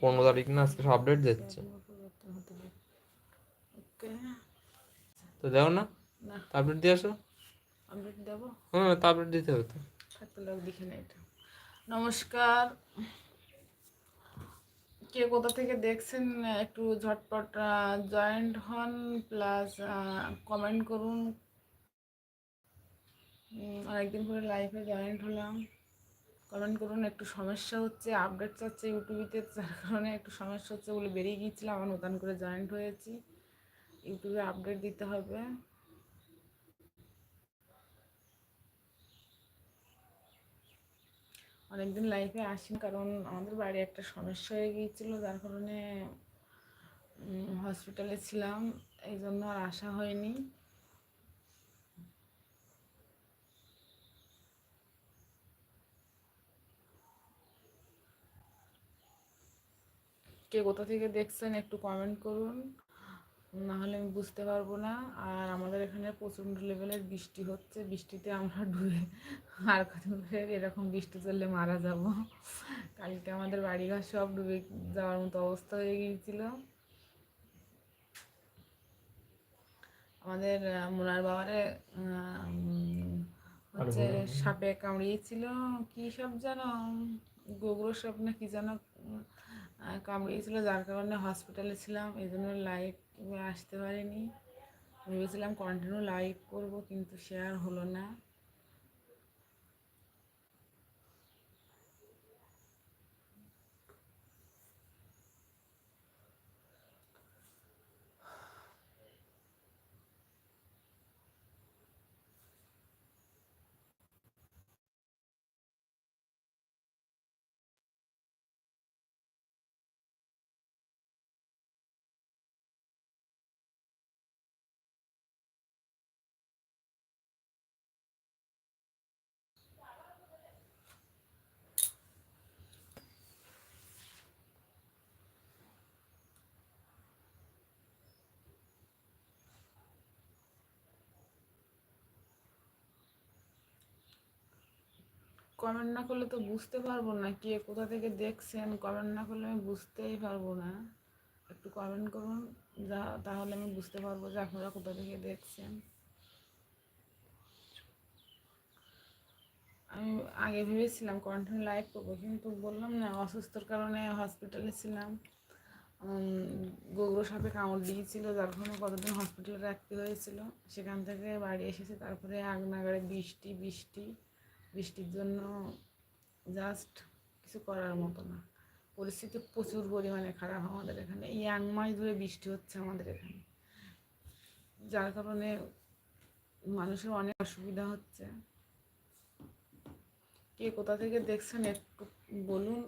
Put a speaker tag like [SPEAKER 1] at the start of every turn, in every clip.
[SPEAKER 1] পনেরো তারিখ না আজকে সব আপডেট দিচ্ছে?
[SPEAKER 2] ওকে
[SPEAKER 1] তো দেখো না?
[SPEAKER 2] না।
[SPEAKER 1] আপডেট দিয়ে আসো।
[SPEAKER 2] আপডেট দেবো?
[SPEAKER 1] হ্যাঁ তো আপডেট দিতে হবে তো।
[SPEAKER 2] দেখে না এটা। নমস্কার। কে কোথা থেকে দেখছেন? একটু ঝটপট জয়েন্ট হন প্লাস কমেন্ট করুন। অনেকদিন পরে লাইফে জয়েন্ট হলাম। কমেন্ট করুন, একটু সমস্যা হচ্ছে আপডেট চাচ্ছে ইউটিউবিতে যার কারণে একটু সমস্যা হচ্ছে বলে বেরিয়ে গিয়েছিলাম, আবার নতুন করে জয়েন্ট হয়েছি। ইউটিউবে আপডেট দিতে হবে। অনেকদিন লাইফে আসিনি, কারণ আমাদের বাড়ি একটা সমস্যা হয়ে গিয়েছিল, যার কারণে হসপিটালে ছিলাম এই জন্য আর আসা হয়নি। কে কোথা থেকে দেখছেন একটু কমেন্ট করুন। না হলে আমি বুঝতে পারব না। আর আমাদের এখানে প্রচণ্ড লেভেলের বৃষ্টি হচ্ছে। বৃষ্টিতে আমরা ডুবে আর ধরে এরকম বৃষ্টি চললে মারা যাব। কালকে আমাদের বাড়িঘর সব ডুবে যাওয়ার মতো অবস্থা হয়ে গিয়েছিল। আমাদের মোনার বাবারে হচ্ছে সাপে কামড়িয়েছিল। কি সাপ যেন গোবর সাপ না কি যেন কামড়িয়েছিল যার কারণে হসপিটালে ছিলাম, এই জন্য লাইভ আসতে পারিনি। ভেবেছিলাম কন্টিনিউ লাইভ করব, কিন্তু আর হলো না। কমেন্ট না করলে তো বুঝতে পারব না কে কোথা থেকে দেখছেন। কমেন্ট না করলে আমি বুঝতেই পারব না। একটু কমেন্ট করুন, যা তাহলে আমি বুঝতে পারব যে আপনারা কোথা থেকে দেখছেন। আমি আগে ভেবেছিলাম কন্টিনিউ লাইভ করব, কিন্তু বললাম না, অসুস্থর কারণে হসপিটালে ছিলাম। গোগ্র সাপে কামড় দিয়েছিল, যার কারণে কতদিন হসপিটালে রাখতে হয়েছিল। সেখান থেকে বাড়ি এসেছে, তারপরে আগ নাগাড়ে বৃষ্টি বৃষ্টি। বৃষ্টির জন্য জাস্ট কিছু করার মতো না। পরিস্থিতি প্রচুর পরিমাণে খারাপ আমাদের এখানে। এই এক মাস ধরে বৃষ্টি হচ্ছে আমাদের এখানে। যার কারণে মানুষের অনেক অসুবিধা হচ্ছে। কে কোথা থেকে দেখছেন একটু বলুন।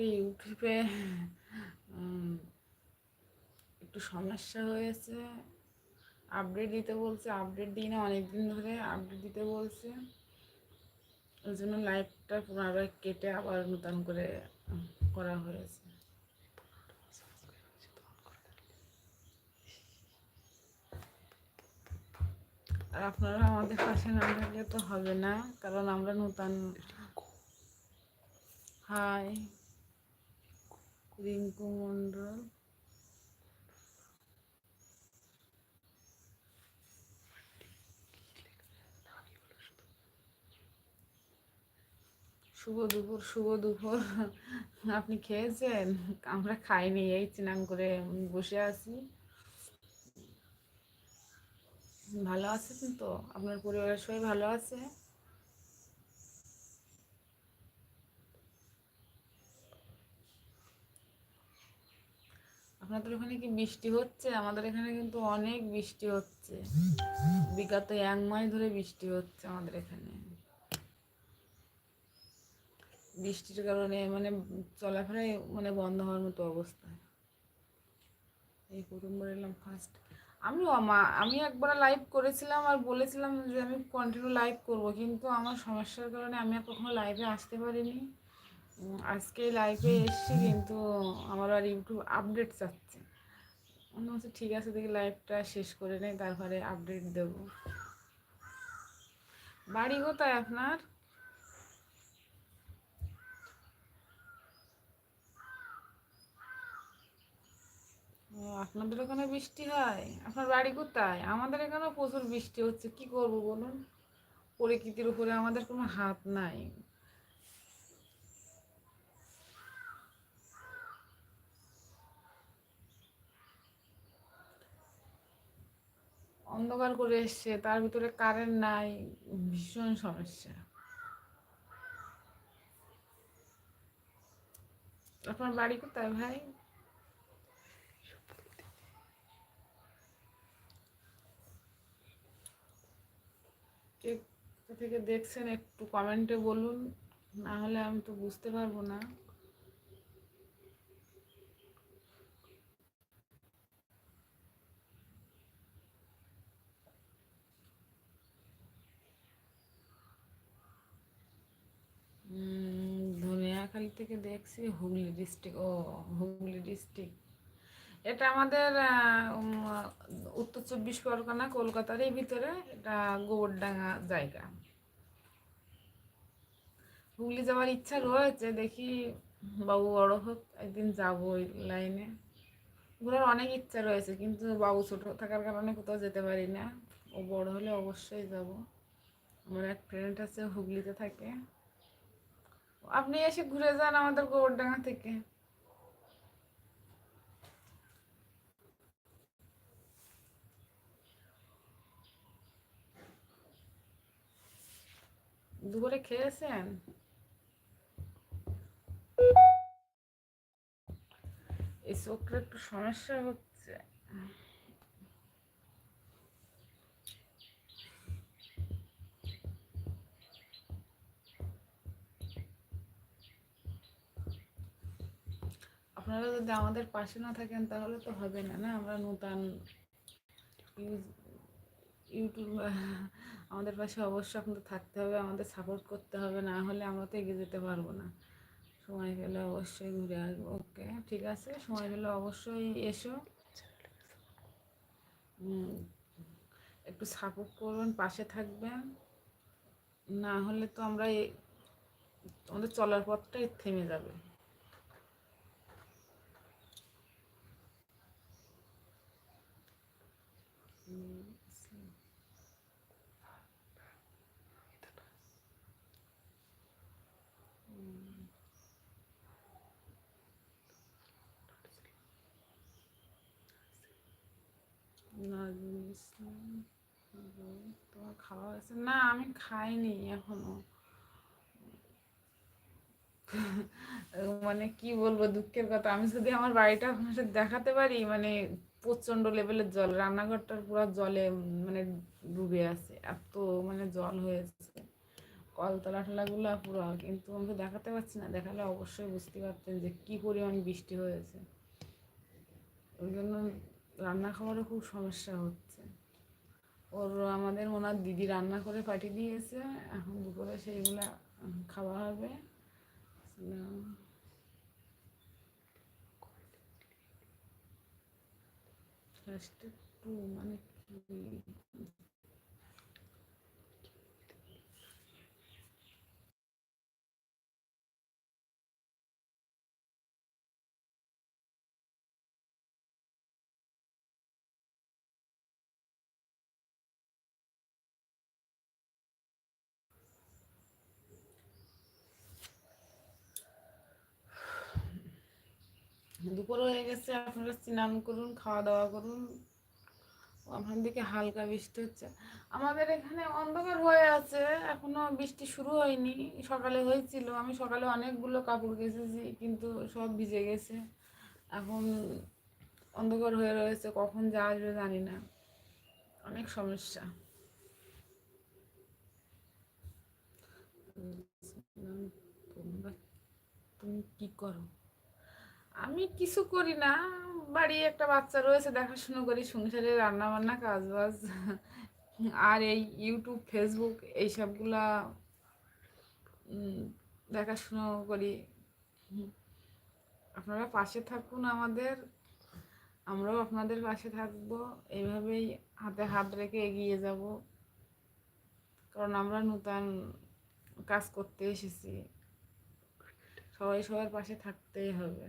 [SPEAKER 2] আগে ইউটিউবে একটু সমস্যা হয়েছে। আপডেট দিতে বলছে আপডেট দিই না অনেকদিন ধরে আপডেট দিতে বলছে। ওই জন্য লাইভটা পুনরায় কেটে আবার নতুন করে করা হয়েছে। আর আপনারা আমাদের পাশে না থাকলে তো হবে না কারণ আমরা নতুন হাই রিঙ্কু মণ্ডল। শুভ দুপুর শুভ দুপুর। আপনি খেয়েছেন? আমরা খাইনি, এই স্নান করে বসে আছি। ভালো আছেন তো? আপনার পরিবারের সবাই ভালো আছে? আপনাদের ওখানে কি বৃষ্টি হচ্ছে? আমাদের এখানে কিন্তু অনেক বৃষ্টি হচ্ছে। বিগত এক মাস ধরে বৃষ্টি হচ্ছে আমাদের এখানে। বৃষ্টির কারণে মানে চলাফেরাই মানে বন্ধ হওয়ার মতো অবস্থা। এই প্রথমবার এলাম ফার্স্ট আমা- আমি একবার লাইভ করেছিলাম আর বলেছিলাম যে আমি কন্টিনিউ লাইভ করব, কিন্তু আমার সমস্যার কারণে আমি আর কখনো লাইভে আসতে পারিনি। আজকে লাইভে এসছি কিন্তু আমার আর ইউটিউব আপডেট চাচ্ছে। মনে হচ্ছে ঠিক আছে দেখি লাইভটা শেষ করে নেই, তারপরে আপডেট দেব। বাড়ি কোথায় আপনার? আপনাদের ওখানে বৃষ্টি হয়? আপনার বাড়ি কোথায়? আমাদের এখানেও প্রচুর বৃষ্টি হচ্ছে, কি করব বলুন? প্রকৃতির উপরে আমাদের কোনো হাত নাই। অন্ধকার করে এসছে, তার ভিতরে কারেন্ট নাই, ভীষণ সমস্যা। আপনার বাড়ি কোথায় ভাই? থেকে দেখছেন একটু কমেন্টে বলুন, না হলে আমি তো বুঝতে পারব না। থেকে দেখছি হুগলি ডিস্ট্রিক্ট ও হুগলি ডিস্ট্রিক্ট এটা আমাদের উত্তর চব্বিশ পরগনা কলকাতারই ভিতরে এটা গোবরডাঙ্গা জায়গা। হুগলি যাওয়ার ইচ্ছা রয়েছে, দেখি বাবু বড় হোক, একদিন যাব ওই লাইনে। ঘোরার অনেক ইচ্ছা রয়েছে, কিন্তু বাবু ছোট থাকার কারণে কোথাও যেতে পারি না। ও বড় হলে অবশ্যই যাব। আমার এক ফ্রেন্ড আছে, হুগলিতে থাকে। আপনি এসে ঘুরে যান আমাদের গোবরডাঙ্গা থেকে। দুপুরে খেয়েছেন? এই চোখটা একটু সমস্যা হচ্ছে। আপনারা যদি আমাদের পাশে না থাকেন, তাহলে তো হবে না না? আমরা নতুন ইউজ- ইউটিউব, আমাদের পাশে অবশ্যই আপনাদের থাকতে হবে, আমাদের সাপোর্ট করতে হবে, না হলে আমরা তো এগিয়ে যেতে পারব না। সময় পেলে অবশ্যই ঘুরে আসব। ওকে, ঠিক আছে? সময় পেলে অবশ্যই এসো। একটু সাপোর্ট করবেন পাশে থাকবেন। না হলে তো আমরা আমাদের চলার পথটাই থেমে যাবে। তোমার খাওয়া হয়েছে না, আমি খাইনি এখনও। মানে কি বলব, দুঃখের কথা। আমি যদি আমার বাড়িটা দেখাতে পারি মানে প্রচণ্ড লেভেলের জল রান্নাঘরটার পুরো জলে মানে ডুবে আছে, এত মানে জল হয়েছে। কলতলা টলাগুলো পুরো, কিন্তু আমাকে দেখাতে পারছি না, দেখালে অবশ্যই বুঝতে পারতেন যে কি পরিমাণ বৃষ্টি হয়েছে। ওই জন্য রান্না খাওয়ারও খুব সমস্যা হচ্ছে। ওর আমাদের ওনার দিদি রান্না করে পাঠিয়ে দিয়েছে, এখন দুপুরে সেইগুলা খাওয়া হবে। ফার্স্টে একটু মানে কি দুপুর হয়ে গেছে, আপনারা স্নান করুন খাওয়া দাওয়া করুন। আপনার দিকে হালকা বৃষ্টি হচ্ছে। আমাদের এখানে অন্ধকার হয়ে আছে, এখনও বৃষ্টি শুরু হয়নি, সকালে হয়েছিল। আমি সকালে অনেকগুলো কাপড় কেচেছি, কিন্তু সব ভিজে গেছে। এখন অন্ধকার হয়ে রয়েছে, কখন যা আসবে জানি না। অনেক সমস্যা। তোমরা তুমি কি করো? আমি কিছু করি না। বাড়ি একটা বাচ্চা রয়েছে, দেখাশুনো করি, সংসারে রান্না বান্না কাজ বাজ আর এই ইউটিউব ফেসবুক এইসবগুলা দেখাশুনো করি। আপনারা পাশে থাকুন আমাদের। আমরাও আপনাদের পাশে থাকব। এইভাবেই হাতে হাত রেখে এগিয়ে যাব। কারণ আমরা নূতন কাজ করতে এসেছি। সবাই সবার পাশে থাকতেই হবে।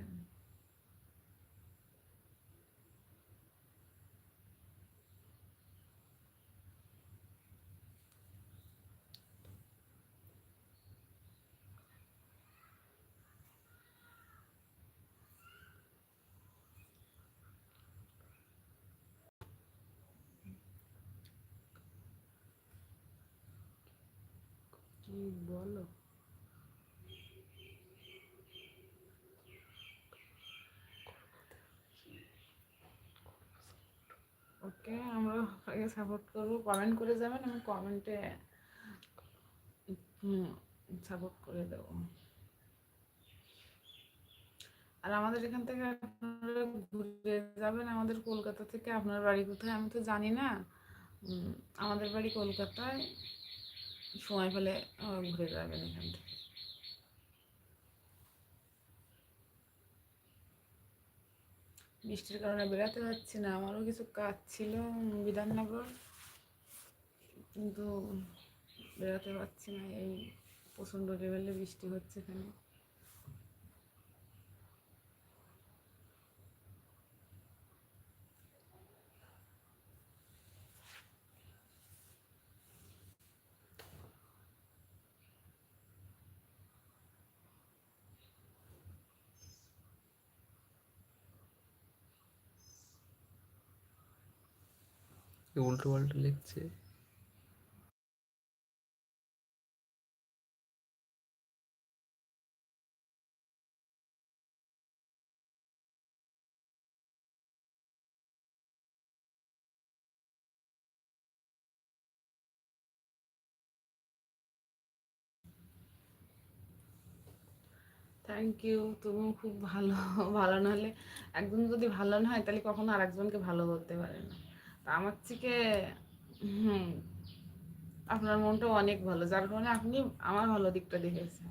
[SPEAKER 2] কি বলো? ওকে, আমরা আপনাকে সাপোর্ট করব। কমেন্ট করে যাবেন, আমি কমেন্টে সাপোর্ট করে দেবো। আর আমাদের এখান থেকে আপনারা ঘুরে যাবেন, আমাদের কলকাতা থেকে। আপনার বাড়ি কোথায়? আমি তো জানি না। আমাদের বাড়ি কলকাতায়। সময় পেলে ঘুরে যাবেন এখান থেকে। বৃষ্টির কারণে বেড়াতে পারছি না, আমারও কিছু কাজ ছিল, বিধাননগর। কিন্তু বেড়াতে পারছি না, এই প্রচণ্ড লেভেলে বৃষ্টি হচ্ছে এখানে।
[SPEAKER 1] উল্টো পাল্টো লিখছে।
[SPEAKER 2] থ্যাংক ইউ তুমি খুব ভালো ভালো না হলে একজন যদি ভালো না হয়, তাহলে কখনো আরেকজনকে ভালো বলতে পারে না। আমার থেকে আপনার মনটা অনেক ভালো, যার কারণে আপনি আমার ভালো দিকটা দেখেছেন।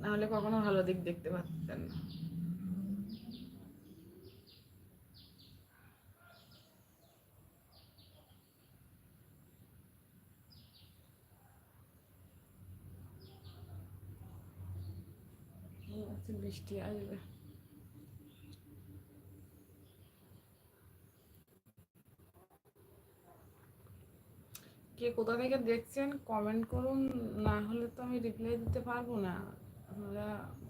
[SPEAKER 2] নাহলে কখনো ভালো দিক দেখতে পারতেন না। বৃষ্টি আসবে। কে কোথা থেকে দেখছেন কমেন্ট করুন। না হলে তো আমি রিপ্লাই দিতে পারব না। আপনারা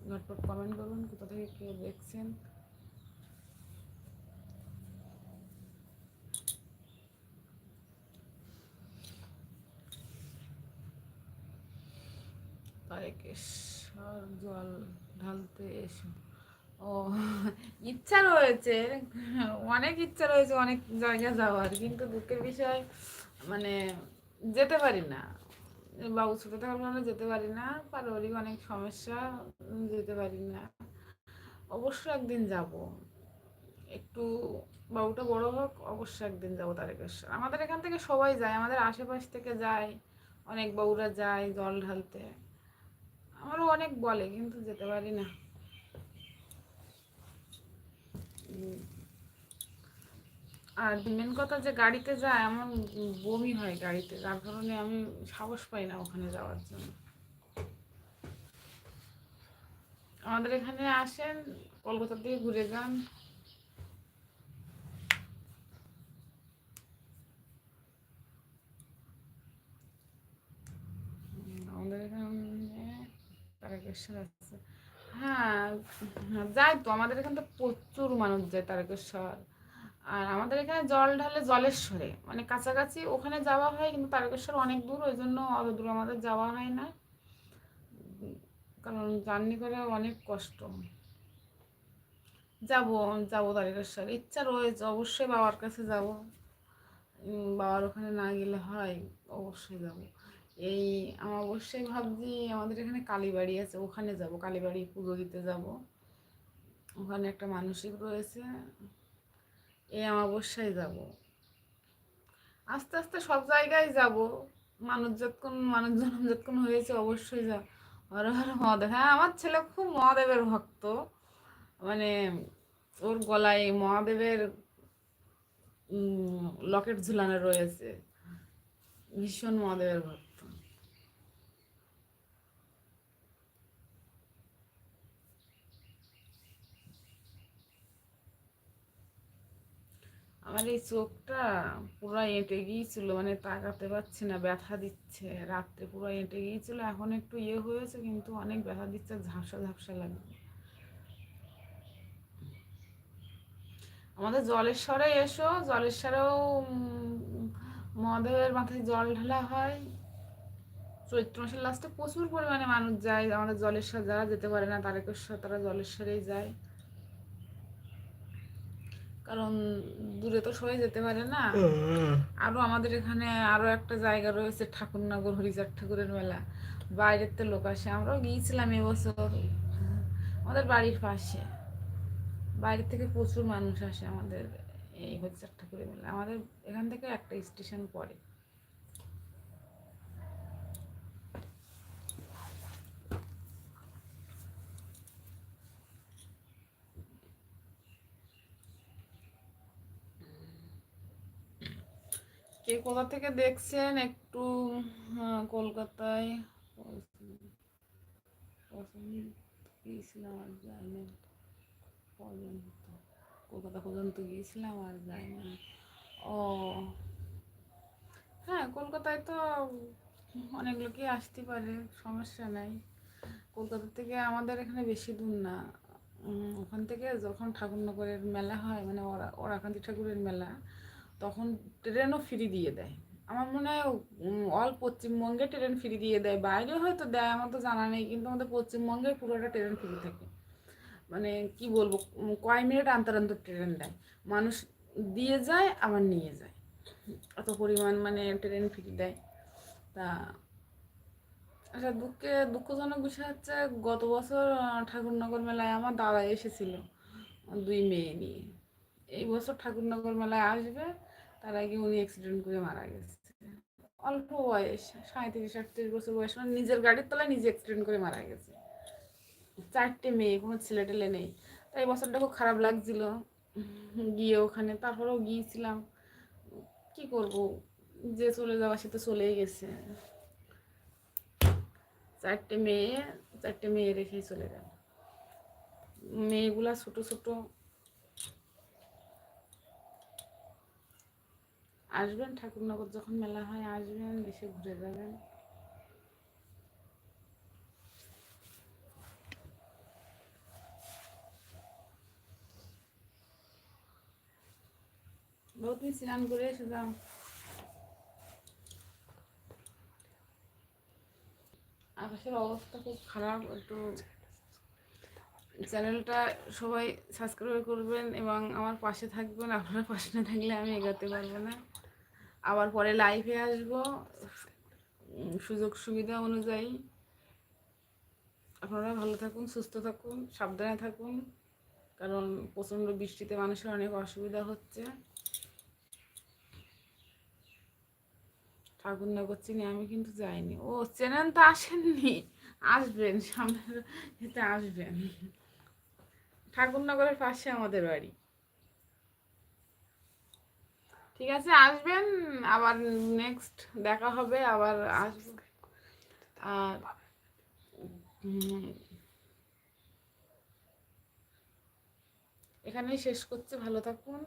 [SPEAKER 2] ঝটপট কমেন্ট করুন, কোথা থেকে কে দেখছেন। তারেকেশ্বর জল ঢালতে এসো। ও, ইচ্ছা রয়েছে, অনেক ইচ্ছা রয়েছে অনেক জায়গায় যাওয়ার, কিন্তু দুঃখের বিষয় মানে যেতে পারি না। বাবু ছোটো থাকার কারণে যেতে পারি না, পারিবারিক অনেক সমস্যা যেতে পারি না। অবশ্যই একদিন যাব। একটু বাবুটা বড় হোক অবশ্যই একদিন যাব তারকেশ্বর। আমাদের এখান থেকে সবাই যায়, আমাদের আশেপাশ থেকে যায়, অনেক বাবুরা যায় জল ঢালতে। আমারও অনেক বলে, কিন্তু যেতে পারি না। আর মেন কথা যে গাড়িতে যায় আমার বমি হয় গাড়িতে যার কারণে আমি সাহস পাই না ওখানে যাওয়ার জন্য। আমাদের এখানে আসেন কলকাতা থেকে ঘুরে যান। আমাদের এখানে তারকেশ্বর আছে। হ্যাঁ হ্যাঁ, যায় তো আমাদের এখানে প্রচুর মানুষ যায় তারকেশ্বর। আর আমাদের এখানে জল ঢালে জলেশ্বরে মানে কাছাকাছি ওখানে যাওয়া হয়, কিন্তু তারকেশ্বর অনেক দূর, ওই জন্য অত দূর আমাদের যাওয়া হয় না। কারণ জার্নি করে অনেক কষ্ট। যাব যাব তারকেশ্বর। ইচ্ছা রয়েছে, অবশ্যই বাবার কাছে যাব। বাবার ওখানে না গেলে হয়, অবশ্যই যাব। এই, আমি অবশ্যই ভাবছি, আমাদের এখানে কালীবাড়ি আছে, ওখানে যাব কালীবাড়ি পুজো দিতে যাব। ওখানে একটা মানসিক রয়েছে। এই অমাবস্যায় যাব। আস্তে আস্তে সব জায়গায় যাব। মানুষ যতক্ষণ মানুষ যতক্ষণ হয়েছে অবশ্যই যা। হর মহাদেব হ্যাঁ আমার ছেলে খুব মহাদেবের ভক্ত। মানে ওর গলায় মহাদেবের লকেট ঝুলানো রয়েছে। ভীষণ মহাদেবের ভক্ত। আমার এই চোখটা পুরো এঁটে গিয়েছিল মানে তাকাতে পারছি না, ব্যথা দিচ্ছে। রাত্রে পুরো এঁটে গিয়েছিল, এখন একটু ইয়ে হয়েছে, কিন্তু অনেক ব্যথা দিচ্ছে, ঝাপসা ঝাপসা লাগে আমাদের জলেশ্বরে এসো, জলেশ্বরেও মহাদেবের মাথায় জল ঢালা হয়। চৈত্র মাসের লাস্টে প্রচুর পরিমাণে মানুষ যায়, আমাদের জলেশ্বর যারা যেতে পারে না, তারকেশ্বর, তারা জলেশ্বরেই যায়। কারণ দূরে তো সবাই যেতে পারে না। আরও আমাদের এখানে আরও একটা জায়গা রয়েছে ঠাকুরনগর হরিচার ঠাকুরের মেলা। বাইরের তো লোক আসে। আমরাও গিয়েছিলাম এবছর আমাদের বাড়ির পাশে। বাইরে থেকে প্রচুর মানুষ আসে আমাদের এই হরিচার ঠাকুরের মেলা আমাদের এখান থেকে একটা স্টেশন পড়ে। কে কোথা থেকে দেখছেন? একটু কলকাতায় গিয়েছিলাম আর যাই না কলকাতা পর্যন্ত গিয়েছিলাম আর না ও হ্যাঁ কলকাতায় তো অনেক লোকই আসতে পারে, সমস্যা নাই। কলকাতা থেকে আমাদের এখানে বেশি দূর না। ওখান থেকে যখন ঠাকুরনগরের মেলা হয় মানে ওরা, ওরাকান্তি ঠাকুরের মেলা তখন ট্রেনও ফ্রি দিয়ে দেয়। আমার মনে হয় অল পশ্চিমবঙ্গে ট্রেন ফ্রি দিয়ে দেয়। বাইরে হয়তো দেয়, আমার তো জানা নেই, কিন্তু আমাদের পশ্চিমবঙ্গে পুরোটা ট্রেন ফ্রি থাকে। মানে কি বলব কয় মিনিট অন্তর অন্তর ট্রেন দেয়। মানুষ দিয়ে যায়, আবার নিয়ে যায়। এত পরিমাণ মানে ট্রেন ফ্রি দেয়। তা আচ্ছা দুঃখে, দুঃখজনক বিষয় হচ্ছে, গত বছর ঠাকুরনগর মেলায় আমার দাদা এসেছিল, দুই মেয়ে নিয়ে। এই বছর ঠাকুরনগর মেলায় আসবে তার আগে উনি অ্যাক্সিডেন্ট করে মারা গেছে। অল্প বয়স সাঁত্রিশ আটত্রিশ বছর বয়স মানে নিজের গাড়ির তলায় নিজে অ্যাক্সিডেন্ট করে মারা গেছে। চারটে মেয়ে, কোনো ছেলে টেলে নেই। তাই বছরটা খুব খারাপ লাগছিল। গিয়ে ওখানে তারপরেও গিয়েছিলাম। কি করব? যে চলে যাওয়া সে তো চলেই গেছে। চারটে মেয়ে চারটে মেয়ে রেখেই চলে গেল। মেয়েগুলা ছোট ছোট আসবেন ঠাকুরনগর যখন মেলা হয় আসবেন, এসে ঘুরে যাবেন। বহুত স্নান করে এসে যাও আকাশের অবস্থা খুব খারাপ, একটু চ্যানেলটা সবাই সাবস্ক্রাইব করবেন এবং আমার পাশে থাকবেন, আপনারা পাশে না থাকলে আমি এগোতে পারব না। আবার পরে লাইভে আসব। সুযোগ সুবিধা অনুযায়ী। আপনারা ভালো থাকুন, সুস্থ থাকুন, সাবধানে থাকুন, কারণ প্রচণ্ড বৃষ্টিতে মানুষের অনেক অসুবিধা হচ্ছে। ঠাকুরনগর চিনি আমি কিন্তু যাইনি। ও, চেনেন তো আসেননি। আসবেন সামনের এতে আসবেন। ঠাকুরনগরের পাশে আমাদের বাড়ি। ঠিক আছে, আসবেন। আবার নেক্সট দেখা হবে, আবার আসব। আর এখানেই শেষ করছে, ভালো থাকুন।